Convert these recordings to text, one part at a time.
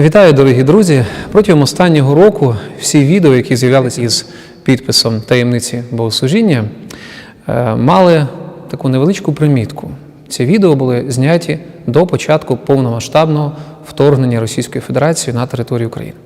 Вітаю, дорогі друзі! Протягом останнього року всі відео, які з'являлися із підписом таємниці богослужіння, е, мали таку невеличку примітку. Ці відео були зняті до початку повномасштабного вторгнення Російської Федерації на територію України.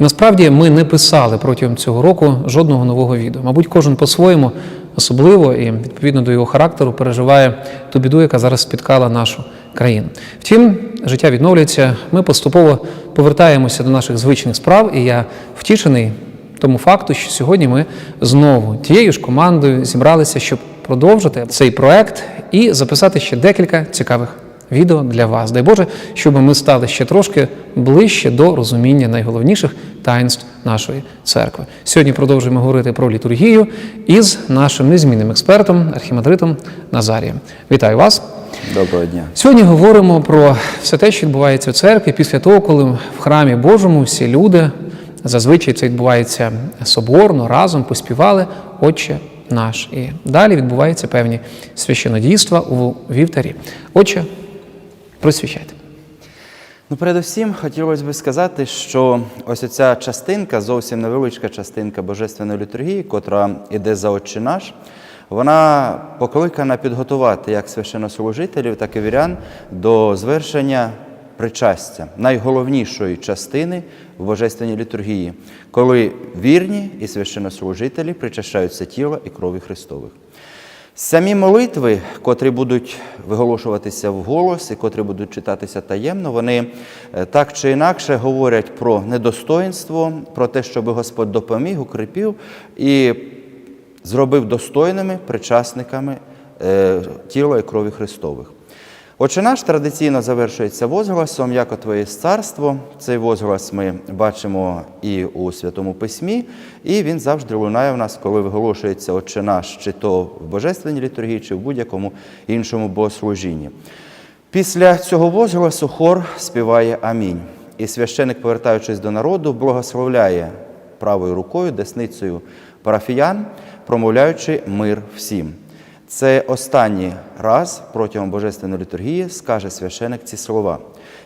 І насправді ми не писали протягом цього року жодного нового відео. Мабуть, кожен по-своєму особливо і відповідно до його характеру переживає ту біду, яка зараз спіткала нашу країну. Втім, життя відновлюється. Ми поступово повертаємося до наших звичних справ, і я втішений тому факту, що сьогодні ми знову тією ж командою зібралися, щоб продовжити цей проект і записати ще декілька цікавих відео для вас. Дай Боже, щоб ми стали ще трошки ближче до розуміння найголовніших таїнств нашої церкви. Сьогодні продовжуємо говорити про літургію із нашим незмінним експертом, архімандритом Назарієм. Вітаю вас! Доброго дня. Сьогодні говоримо про все те, що відбувається в церкві після того, коли в храмі Божому всі люди, зазвичай це відбувається соборно, разом поспівали Отче наш. І далі відбуваються певні священодійства у вівтарі. Отче, просвіщайте. Ну, передусім, хотілося б сказати, що ось оця частинка, зовсім невеличка частинка Божественної літургії, котра іде за Отче наш, вона покликана підготувати як священнослужителів, так і вірян до звершення причастя, найголовнішої частини в Божественній літургії, коли вірні і священнослужителі причащаються тіла і крові Христових. Самі молитви, котрі будуть виголошуватися вголос і котрі будуть читатися таємно, вони е, так чи інакше говорять про недостоїнство, про те, щоб Господь допоміг, укріпів і зробив достойними причасниками е, тіла і крові Христових. Отче наш традиційно завершується возгласом, як Твоє царство. Цей возглас ми бачимо і у Святому Письмі, і він завжди лунає в нас, коли виголошується Отче наш, чи то в Божественній літургії, чи в будь-якому іншому богослужінні. Після цього возгласу хор співає Амінь. І священик, повертаючись до народу, благословляє правою рукою, десницею парафіян, промовляючи мир всім. Це останній раз протягом Божественної літургії скаже священик ці слова.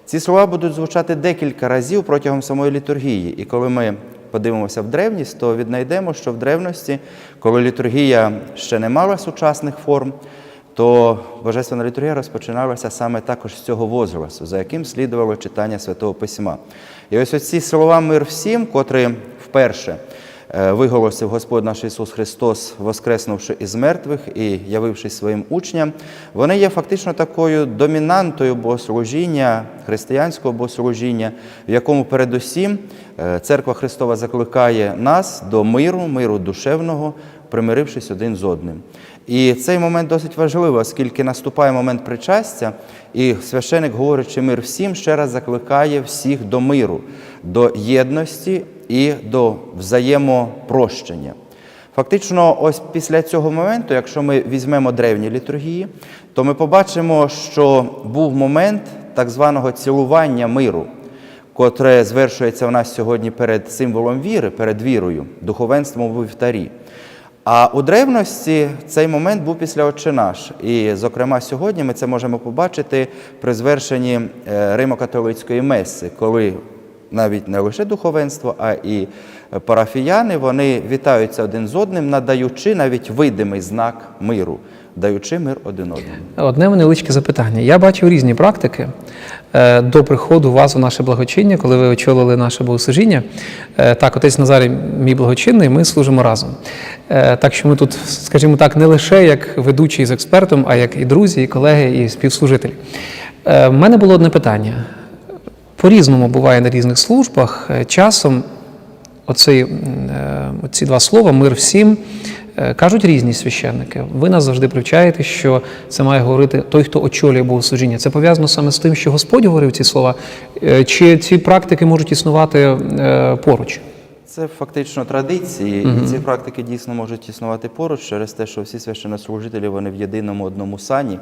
Ці слова будуть звучати декілька разів протягом самої літургії. І коли ми подивимося в древність, то віднайдемо, що в древності, коли літургія ще не мала сучасних форм, то Божественна літургія розпочиналася саме також з цього возгласу, за яким слідувало читання Святого Письма. І ось оці слова мир всім, котрі вперше виголосив Господь наш Ісус Христос, воскреснувши із мертвих і явившись своїм учням, вони є фактично такою домінантою богослужіння, християнського богослужіння, в якому передусім е, Церква Христова закликає нас до миру, миру душевного, примирившись один з одним. І цей момент досить важливий, оскільки наступає момент причастя, і священик, говорячи мир всім, ще раз закликає всіх до миру, до єдності і до взаємопрощення. Фактично, ось після цього моменту, якщо ми візьмемо древні літургії, то ми побачимо, що був момент так званого цілування миру, котре звершується у нас сьогодні перед символом віри, перед вірою, духовенством у вівтарі. А у древності цей момент був після Отче наш. І, зокрема, сьогодні ми це можемо побачити при звершенні е, Римо-католицької меси, коли навіть не лише духовенство, а і парафіяни вони вітаються один з одним, надаючи навіть видимий знак миру, даючи мир один одному. Одне невеличке запитання. Я бачив різні практики е, до приходу вас у наше благочиння, коли ви очолили наше богослужіння. Е, Так, отець Назарій, мій благочинний, ми служимо разом. Е, Так що ми тут, скажімо так, не лише як ведучий з експертом, а як і друзі, і колеги, і співслужителі. У мене було одне питання. По-різному буває на різних службах. Е, Часом оці, оці два слова мир всім е, кажуть різні священники. Ви нас завжди привчаєте, що це має говорити той, хто очолює богослужіння. Це пов'язано саме з тим, що Господь говорив ці слова, Е, чи ці практики можуть існувати е, поруч? Це фактично традиції, і ці практики дійсно можуть існувати поруч через те, що всі священнослужителі вони в єдиному одному сані.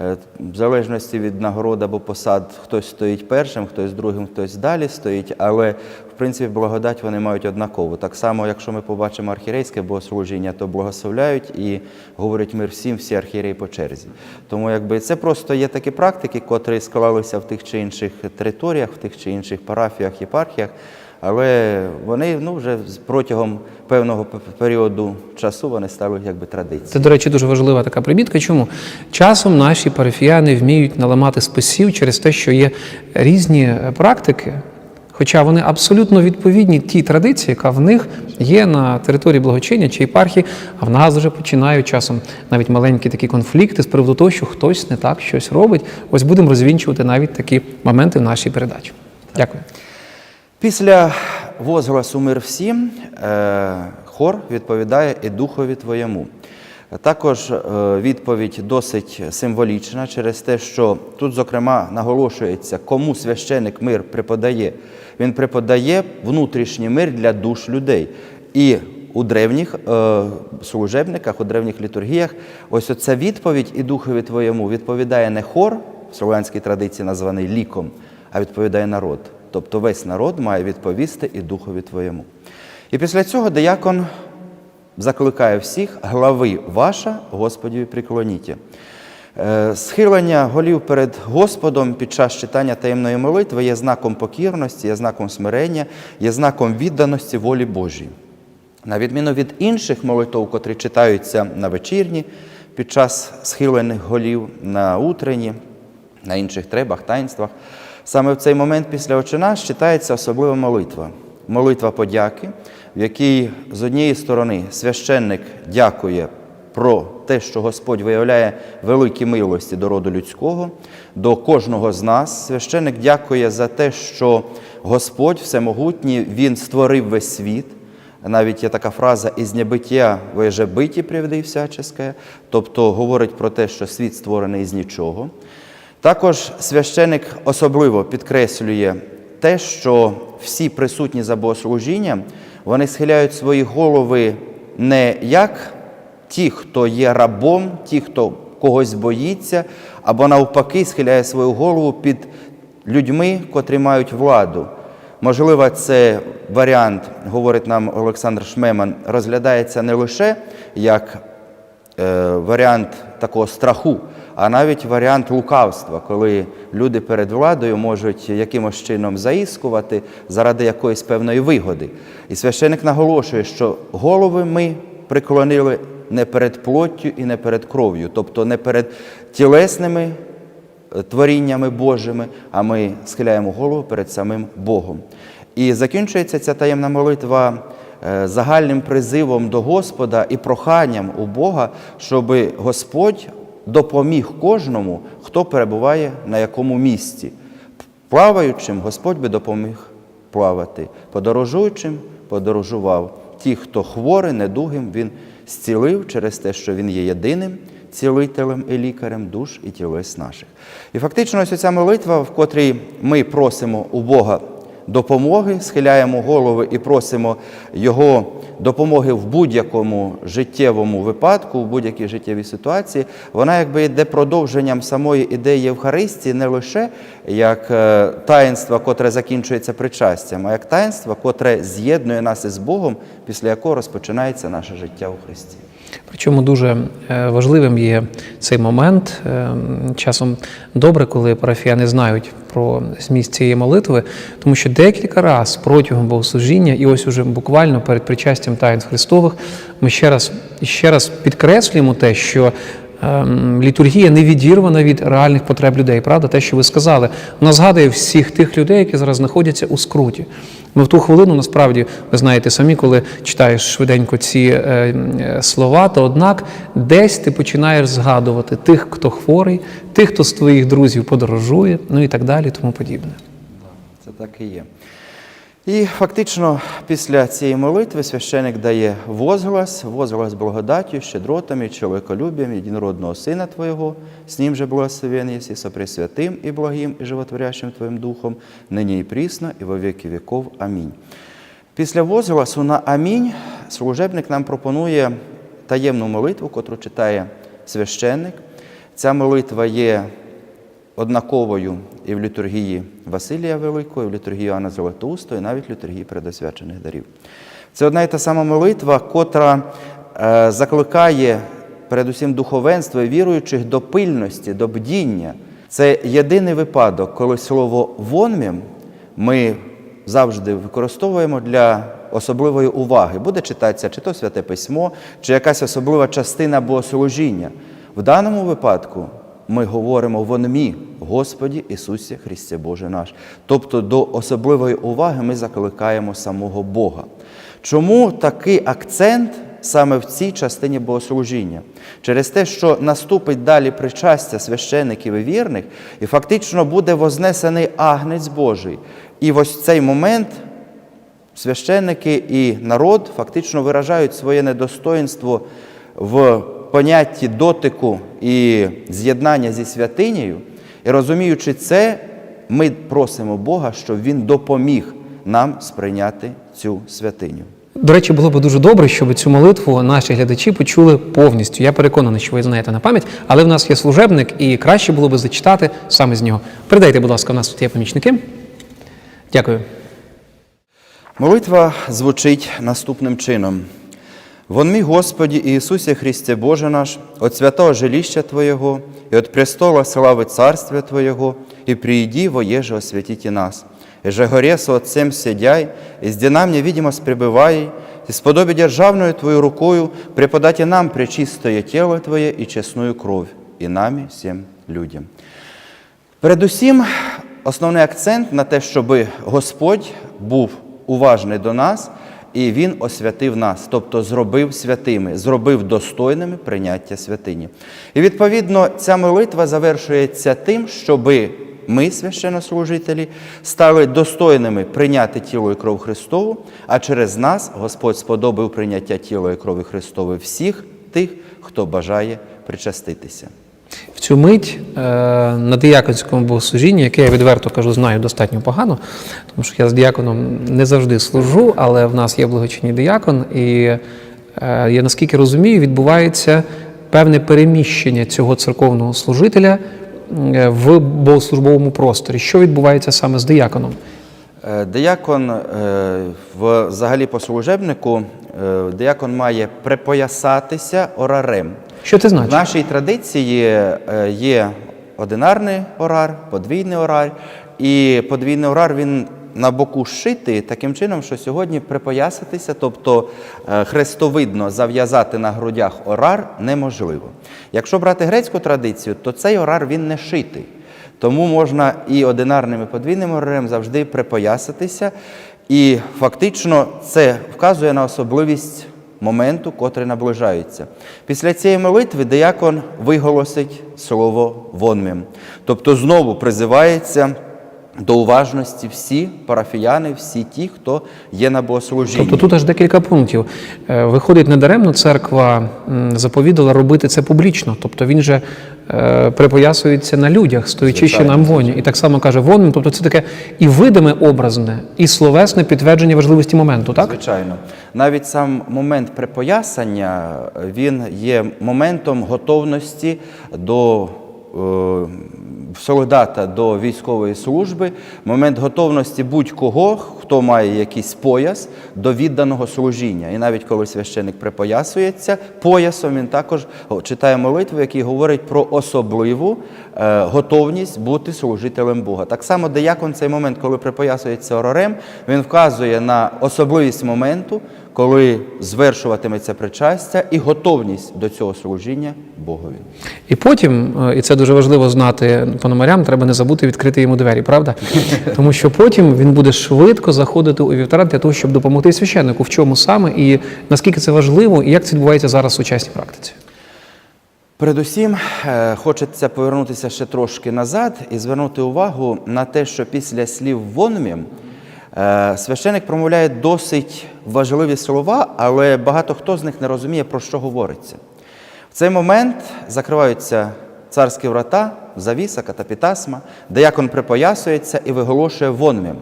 Е, В залежності від нагород або посад, хтось стоїть першим, хтось другим, хтось далі стоїть, але в принципі благодать вони мають однакову. Так само, якщо ми побачимо архірейське богослужіння, то благословляють і говорять мир всім, всі архієреї по черзі. Тому якби це просто є такі практики, котрі склалися в тих чи інших територіях, в тих чи інших парафіях, єпархіях. Але вони ну, вже протягом певного періоду часу вони стали якби традицією. Це, до речі, дуже важлива така примітка. Чому? Часом наші парафіяни вміють наламати списів через те, що є різні е, практики, хоча вони абсолютно відповідні тій традиції, яка в них є на території благочиння чи єпархії, а в нас вже починають часом навіть маленькі такі конфлікти з приводу того, що хтось не так щось робить. Ось будемо розвінчувати навіть такі моменти в нашій передачі. Дякую. Після возгласу мир всім е, хор відповідає і духові твоєму. Також е, відповідь досить символічна через те, що тут, зокрема, наголошується, кому священик мир преподає. Він преподає внутрішній мир для душ людей. І у древніх е, служебниках, у древніх літургіях, ось оця відповідь і духові твоєму відповідає не хор, в слов'янській традиції названий ліком, а відповідає народ. Тобто весь народ має відповісти і духові твоєму. І після цього диякон закликає всіх, глави ваша, Господіві приклоніть. Е, Схилення голів перед Господом під час читання таємної молитви є знаком покірності, є знаком смирення, є знаком відданості волі Божій. На відміну від інших молитв, котрі читаються на вечірні, під час схилених голів на утренні, на інших требах, таїнствах, саме в цей момент після очина читається особлива молитва. Молитва подяки, в якій з однієї сторони священник дякує про те, що Господь виявляє великі милості до роду людського, до кожного з нас. Священник дякує за те, що Господь Всемогутній, Він створив весь світ. Навіть є така фраза із небиття ви же биті приведи всяческе, тобто говорить про те, що світ створений з нічого. Також священик особливо підкреслює те, що всі присутні за богослужінням, вони схиляють свої голови не як ті, хто є рабом, ті, хто когось боїться, або навпаки схиляє свою голову під людьми, котрі мають владу. Можливо, це варіант, говорить нам Олександр Шмеман, розглядається не лише як е, варіант такого страху, а навіть варіант лукавства, коли люди перед владою можуть якимось чином заіскувати заради якоїсь певної вигоди. І священик наголошує, що голови ми приклонили не перед плоттю і не перед кров'ю, тобто не перед тілесними е, творіннями Божими, а ми схиляємо голову перед самим Богом. І закінчується ця таємна молитва е, загальним призивом до Господа і проханням у Бога, щоб Господь допоміг кожному, хто перебуває на якому місці. Плаваючим Господь би допоміг плавати, подорожуючим подорожував. Ті, хто хворий, недугим, він зцілив через те, що він є єдиним цілителем і лікарем душ і тілес наших. І фактично, ось ця молитва, в котрій ми просимо у Бога допомоги, схиляємо голови і просимо Його допомоги в будь-якому життєвому випадку, в будь-якій життєвій ситуації, вона якби йде продовженням самої ідеї Євхаристії не лише як е, таїнство, котре закінчується причастям, а як таїнство, котре з'єднує нас із Богом, після якого розпочинається наше життя у Христі. Причому дуже е, важливим є цей момент. Е, Часом добре, коли парафіяни знають про зміст цієї молитви, тому що декілька разів протягом богослужіння, і ось уже буквально перед причастям таїнств Христових, ми ще раз ще раз підкреслюємо те, що ем, літургія не відірвана від реальних потреб людей. Правда, те, що ви сказали, вона згадує всіх тих людей, які зараз знаходяться у скруті. Ми в ту хвилину, насправді, ви знаєте самі, коли читаєш швиденько ці е, е, слова, то однак десь ти починаєш згадувати тих, хто хворий, тих, хто з твоїх друзів подорожує, ну і так далі, тому подібне. Це так і є. І фактично після цієї молитви священик дає возглас, возглас благодаттю, щедротами, чоловіколюбіем єдинородного Сина Твоєго, з ним же благословен єси, со Пресвятим і благим і животворящим Твоїм Духом, нині і прісно, і во віки віков. Амінь. Після возгласу на Амінь служебник нам пропонує таємну молитву, котру читає священник. Ця молитва є однаковою і в літургії Василія Великого, і в літургії Іоанна Золотоустого, і навіть в літургії предосвячених дарів. Це одна і та сама молитва, котра е, закликає передусім духовенство і віруючих до пильності, до бдіння. Це єдиний випадок, коли слово вонмім ми завжди використовуємо для особливої уваги. Буде читатися чи то святе письмо, чи якась особлива частина богослужіння. В даному випадку ми говоримо вонмі Господі Ісусі Христе Боже наш. Тобто до особливої уваги ми закликаємо самого Бога. Чому такий акцент саме в цій частині богослужіння? Через те, що наступить далі причастя священиків і вірних, і фактично буде вознесений агнець Божий. І в ось цей момент священники і народ фактично виражають своє недостоїнство в понятті дотику і з'єднання зі святинею. І розуміючи це, ми просимо Бога, щоб Він допоміг нам сприйняти цю святиню. До речі, було б дуже добре, щоб цю молитву наші глядачі почули повністю. Я переконаний, що ви знаєте на пам'ять, але в нас є служебник, і краще було б зачитати саме з нього. Передайте, будь ласка, у нас тут є помічники. Дякую. Молитва звучить наступним чином. Вон мій Господі Ісусі Христе Боже наш, от святого жилища Твоєго, і от престола слави Царствия Твоєго, і приїди воеже освятите нас. И же горе Отцем сидяй, и с динам невидимость пребывай, и державною Твою рукою преподати нам пречистое тело Твоє і чесную кровь, і нами всім людям. Передусім, основний акцент на те, щоб Господь був уважний до нас, і Він освятив нас, тобто зробив святими, зробив достойними прийняття святині. І відповідно ця молитва завершується тим, щоби ми, священнослужителі, стали достойними прийняти тіло і кров Христову, а через нас Господь сподобав прийняття тіла і крові Христової всіх тих, хто бажає причаститися. В цю мить е, на дияконському богослужінні, яке я відверто кажу, знаю достатньо погано, тому що я з діяконом не завжди служу, але в нас є благочинний диякон, і е, я наскільки розумію, відбувається певне переміщення цього церковного служителя е, в богослужбовому просторі. Що відбувається саме з дияконом? Диякон е, взагалі по служебнику, диякон має припоясатися орарем. Що це В значить? нашій традиції е, є одинарний орар, подвійний орар, і подвійний орар він на боку зшитий таким чином, що сьогодні припоясатися, тобто е, хрестовидно зав'язати на грудях орар неможливо. Якщо брати грецьку традицію, то цей орар він не шитий. Тому можна і одинарним, і подвійним орарем завжди припоясатися. І фактично це вказує на особливість моменту, котрий наближається. Після цієї молитви деякон виголосить слово вонмім. Тобто знову призивається до уважності всі парафіяни, всі ті, хто є на богослужінні. Тобто тут аж декілька пунктів. Е, Виходить, недаремно церква заповідала робити це публічно. Тобто він же е, припоясується на людях, стоячи ще на амвоні. І так само каже воним. Тобто це таке і видиме образне, і словесне підтвердження важливості моменту, так? Звичайно. Навіть сам момент припоясання він є моментом готовності до е, солдата до військової служби, момент готовності будь-кого, хто має якийсь пояс до відданого служіння. І навіть коли священик припоясується поясом, він також читає молитву, який говорить про особливу е, готовність бути служителем Бога. Так само диякон цей момент, коли припоясується орорем, він вказує на особливість моменту, коли звершуватиметься причастя і готовність до цього служіння Богові. І потім, е, і це дуже важливо знати пономарям, треба не забути відкрити йому двері, правда? Тому що потім він буде швидко заходити у вівтар для того, щоб допомогти священнику, в чому саме і наскільки це важливо, і як це відбувається зараз в сучасній практиці. Передусім, е, хочеться повернутися ще трошки назад і звернути увагу на те, що після слів вонмім священик промовляє досить важливі слова, але багато хто з них не розуміє, про що говориться. В цей момент закриваються царські врата, завіса, катапітасма, деякон припоясується і виголошує вонмім.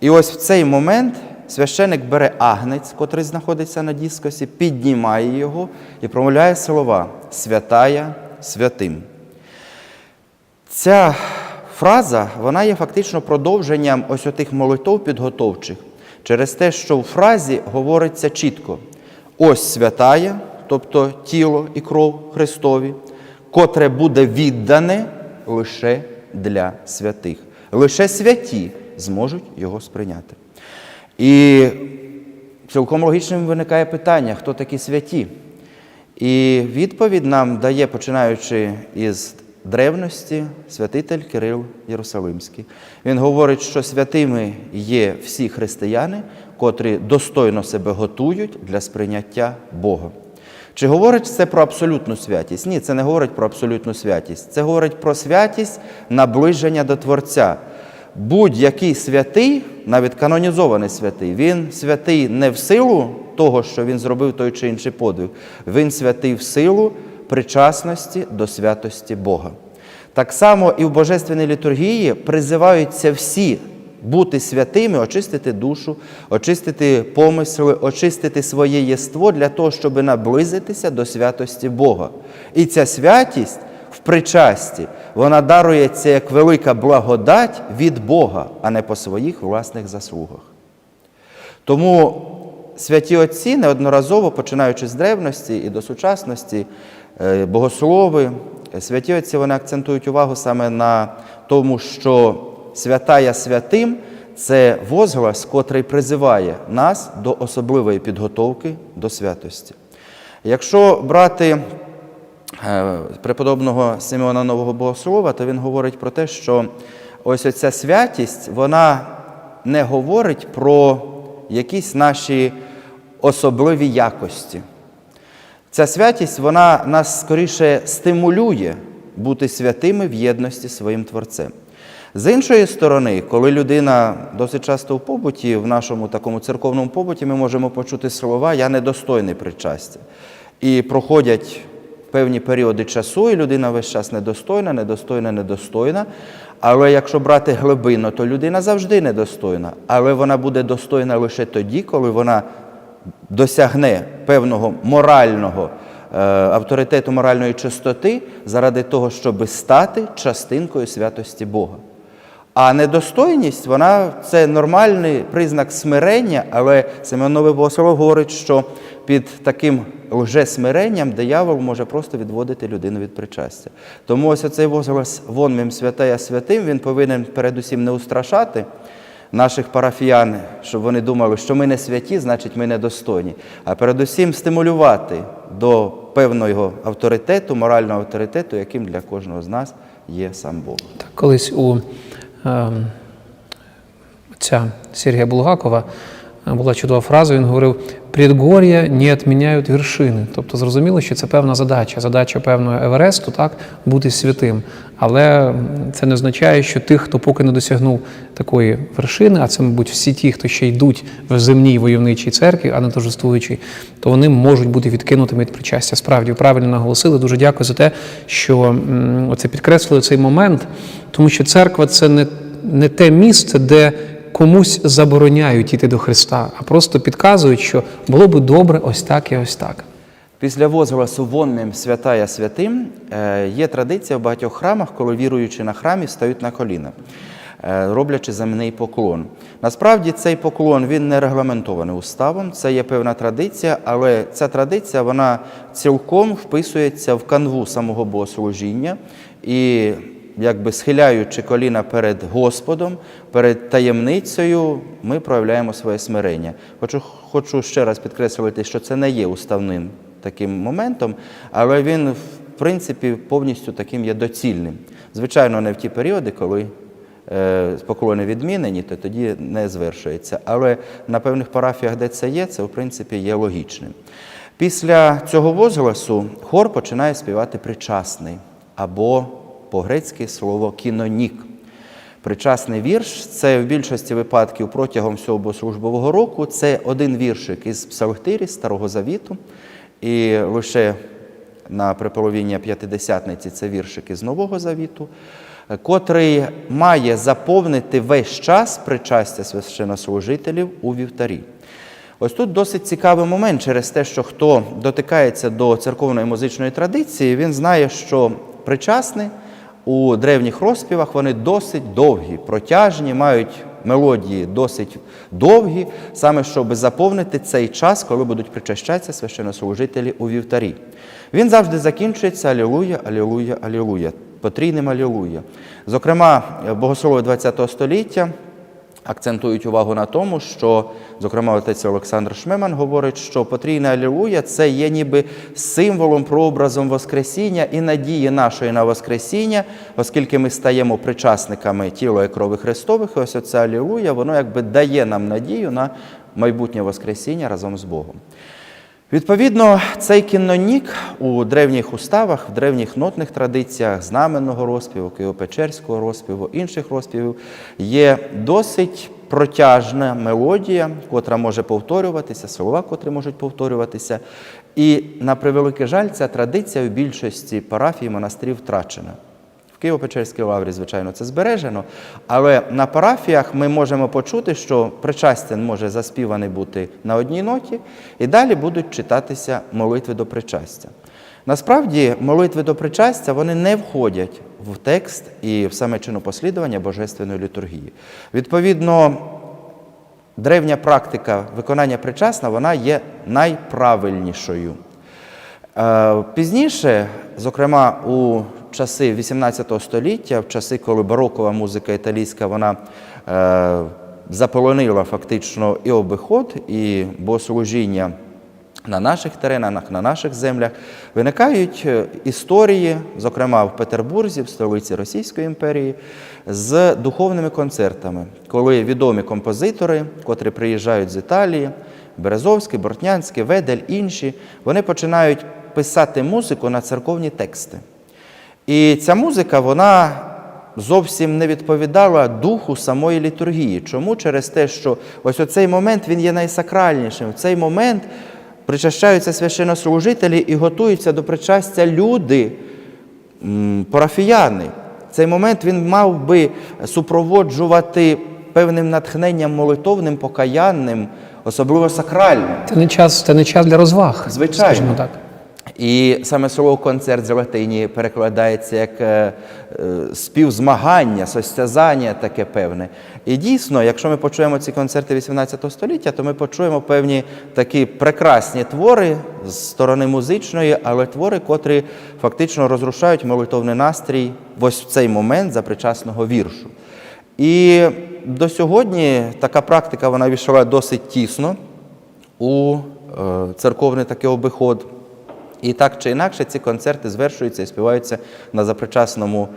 І ось в цей момент священик бере агнець, котрий знаходиться на діскосі, піднімає його і промовляє слова Святая святим. Ця фраза вона є фактично продовженням ось отих молитов підготовчих через те, що в фразі говориться чітко: ось святая, тобто тіло і кров Христові, котре буде віддане лише для святих. Лише святі зможуть його сприйняти. І цілком логічним виникає питання, хто такі святі? І відповідь нам дає, починаючи із древності, святитель Кирил Єрусалимський. Він говорить, що святими є всі християни, котрі достойно себе готують для сприйняття Бога. Чи говорить це про абсолютну святість? Ні, це не говорить про абсолютну святість. Це говорить про святість наближення до Творця. Будь-який святий, навіть канонізований святий, він святий не в силу того, що він зробив той чи інший подвиг, він святий в силу причасності до святості Бога. Так само і в Божественній літургії призиваються всі бути святими, очистити душу, очистити помисли, очистити своє єство для того, щоб наблизитися до святості Бога. І ця святість в причасті, вона дарується як велика благодать від Бога, а не по своїх власних заслугах. Тому святі отці неодноразово, починаючи з древності і до сучасності, богослови, е, святі отці вони акцентують увагу саме на тому, що святая святим це возглас, котрий призиває нас до особливої підготовки до святості. Якщо брати е, преподобного Симеона Нового Богослова, то він говорить про те, що ось оця святість, вона не говорить про якісь наші особливі якості. Ця святість вона нас скоріше стимулює бути святими в єдності своїм Творцем. З іншої сторони, коли людина досить часто в побуті, в нашому такому церковному побуті, ми можемо почути слова Я недостойний причастя. І проходять певні періоди часу, і людина весь час недостойна, недостойна, недостойна. Але якщо брати глибинно, то людина завжди недостойна. Але вона буде достойна лише тоді, коли вона досягне певного морального е, авторитету, моральної чистоти заради того, щоб стати частинкою святості Бога. А недостойність, вона це нормальний признак смирення, але Семеновий Богослов говорить, що під таким лжесмиренням диявол може просто відводити людину від причастя. Тому ось оцей возглас «Вон мим святая святим, він повинен передусім не устрашати наших парафіян, щоб вони думали, що ми не святі, значить ми недостойні, а передусім стимулювати до певного авторитету, морального авторитету, яким для кожного з нас є сам Бог. Так, колись у е, ця Сергія Булгакова була чудова фраза, він говорив: предгор'я не відміняють вершини. Тобто зрозуміло, що це певна задача, задача певного Евересту, так, бути святим. Але це не означає, що тих, хто поки не досягнув такої вершини, а це, мабуть, всі ті, хто ще йдуть в земній войовничій церкві, а не торжествуючій, то вони можуть бути відкинутими від причастя. Справді, правильно наголосили. Дуже дякую за те, що м, оце підкреслили цей момент, тому що церква це не, не те місце, де комусь забороняють іти до Христа, а просто підказують, що було би добре ось так і ось так. Після возгласу «Вон мим святая святим» е, є традиція в багатьох храмах, коли віруючи на храмі стають на коліна, е, роблячи земний поклон. Насправді цей поклон він не регламентований уставом, це є певна традиція, але ця традиція вона цілком вписується в канву самого богослужіння і якби схиляючи коліна перед Господом, перед таємницею, ми проявляємо своє смирення. Хочу, хочу ще раз підкреслити, що це не є уставним таким моментом, але він, в принципі, повністю таким є доцільним. Звичайно, не в ті періоди, коли е, поклони відмінені, то тоді не звершується. Але на певних парафіях, де це є, це в принципі є логічним. Після цього возгласу хор починає співати причасний або по-грецьки слово кінонік. Причасний вірш це в більшості випадків протягом всього богослужбового року. Це один віршик із псалтирі Старого Завіту. І лише на приполовіння п'ятидесятниці це віршик із Нового Завіту. котрий має заповнити весь час причастя священнослужителів у вівтарі. Ось тут досить цікавий момент через те, що хто дотикається до церковної музичної традиції, він знає, що причасні у древніх розпівах вони досить довгі, протяжні, мають мелодії досить довгі, саме щоб заповнити цей час, коли будуть причащатися священнослужителі у вівтарі. Він завжди закінчується Алілуя, Алілуя, Алілуя, потрійним Алілуя. Зокрема, богослови ХХ століття акцентують увагу на тому, що, зокрема, отець Олександр Шмеман говорить, що потрійне Алілуя це є ніби символом, прообразом Воскресіння і надії нашої на Воскресіння, оскільки ми стаємо причасниками тіла і крови Христових, і ось оце Алілуя, воно якби дає нам надію на майбутнє Воскресіння разом з Богом. Відповідно, цей кінонік у древніх уставах, в древніх нотних традиціях знаменного розпіву, Києво-Печерського розпіву, інших розпівів є досить протяжна мелодія, котра може повторюватися, слова, котрі можуть повторюватися. І на превеликий жаль, ця традиція у більшості парафій монастирів втрачена. В Києво-Печерській лаврі, звичайно, це збережено, але на парафіях ми можемо почути, що причастя може заспіваний бути на одній ноті, і далі будуть читатися молитви до причастя. Насправді, молитви до причастя вони не входять в текст і в саме чинопослідування Божественної літургії. Відповідно, древня практика виконання причасна вона є найправильнішою. Е, Пізніше, зокрема у часи 18 століття, в часи, коли барокова музика італійська вона е, заполонила фактично і обиход, і богослужіння на наших теренах, на наших землях, виникають е, історії, зокрема в Петербурзі, в столиці Російської імперії, з духовними концертами, коли відомі композитори, котрі приїжджають з Італії, Березовський, Бортнянський, Ведель, інші, вони починають писати музику на церковні тексти. І ця музика, вона зовсім не відповідала духу самої літургії. Чому? Через те, що ось оцей момент він є найсакральнішим. В цей момент причащаються священнослужителі і готуються до причастя люди, парафіяни. Цей момент він мав би супроводжувати певним натхненням молитовним, покаянним, особливо сакральним. Це не час, це не час для розваг, Звичайно. скажімо так. І саме слово концерт з латині перекладається як е, е, співзмагання, состязання таке певне. І дійсно, якщо ми почуємо ці концерти 18 століття, то ми почуємо певні такі прекрасні твори з сторони музичної, але твори, котрі фактично розрушають молитовний настрій ось в цей момент запричасного віршу. І до сьогодні така практика вона війшла досить тісно у е, церковний такий обиход. І так чи інакше ці концерти звершуються і співаються на запричасному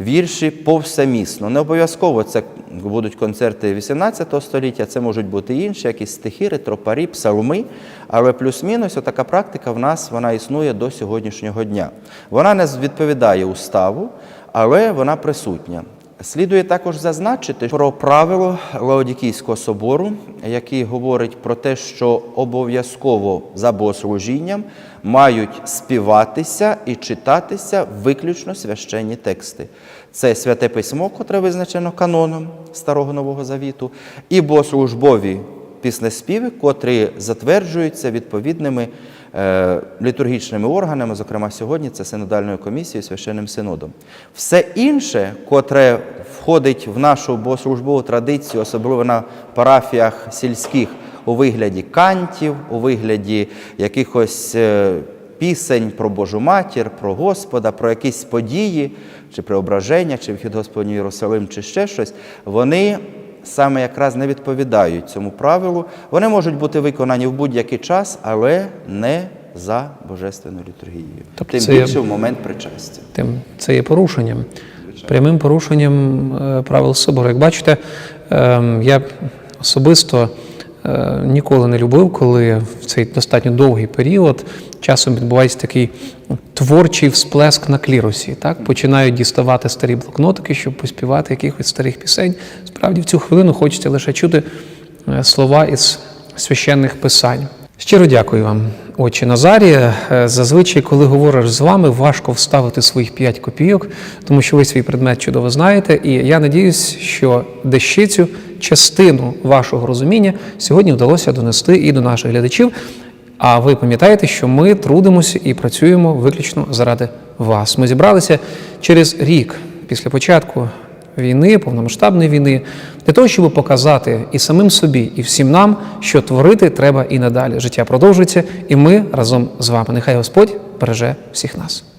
вірші повсемісно. Не обов'язково це будуть концерти 18 століття, це можуть бути інші, якісь стихи, ретропарі, псалми. Але плюс-мінус така практика в нас вона існує до сьогоднішнього дня. Вона не відповідає уставу, але вона присутня. Слідує також зазначити про правило Лаодікійського собору, який говорить про те, що обов'язково за богослужінням мають співатися і читатися виключно священні тексти. Це святе письмо, котре визначено каноном Старого Нового Завіту, і богослужбові піснеспіви, котрі затверджуються відповідними е, літургічними органами, зокрема сьогодні це синодальною комісією, священним синодом. Все інше, котре входить в нашу богослужбову традицію, особливо на парафіях сільських, у вигляді кантів, у вигляді якихось е, пісень про Божу матір, про Господа, про якісь події, чи преображення, чи вхід Господній в Єрусалим, чи ще щось, вони саме якраз не відповідають цьому правилу. Вони можуть бути виконані в будь-який час, але не за божественною літургією. Тобто Тим це є- більше в момент причастя. Тим це є порушенням, прямим порушенням е, правил собору. Як бачите, ем, я особисто ніколи не любив, коли в цей достатньо довгий період часом відбувається такий творчий всплеск на клірусі. Так? Починають діставати старі блокнотики, щоб поспівати якихось старих пісень. Справді в цю хвилину хочеться лише чути е, слова із священних писань. Щиро дякую вам, отче Назарія. Е, Зазвичай, коли говориш з вами, важко вставити своїх 5 копійок, тому що ви свій предмет чудово знаєте. І я надіюсь, що дещицю, частину вашого розуміння сьогодні вдалося донести і до наших глядачів. А ви пам'ятаєте, що ми трудимося і працюємо виключно заради вас. Ми зібралися через рік після початку війни, повномасштабної війни, для того, щоб показати і самим собі, і всім нам, що творити треба і надалі. Життя продовжується, і ми разом з вами. Нехай Господь береже всіх нас.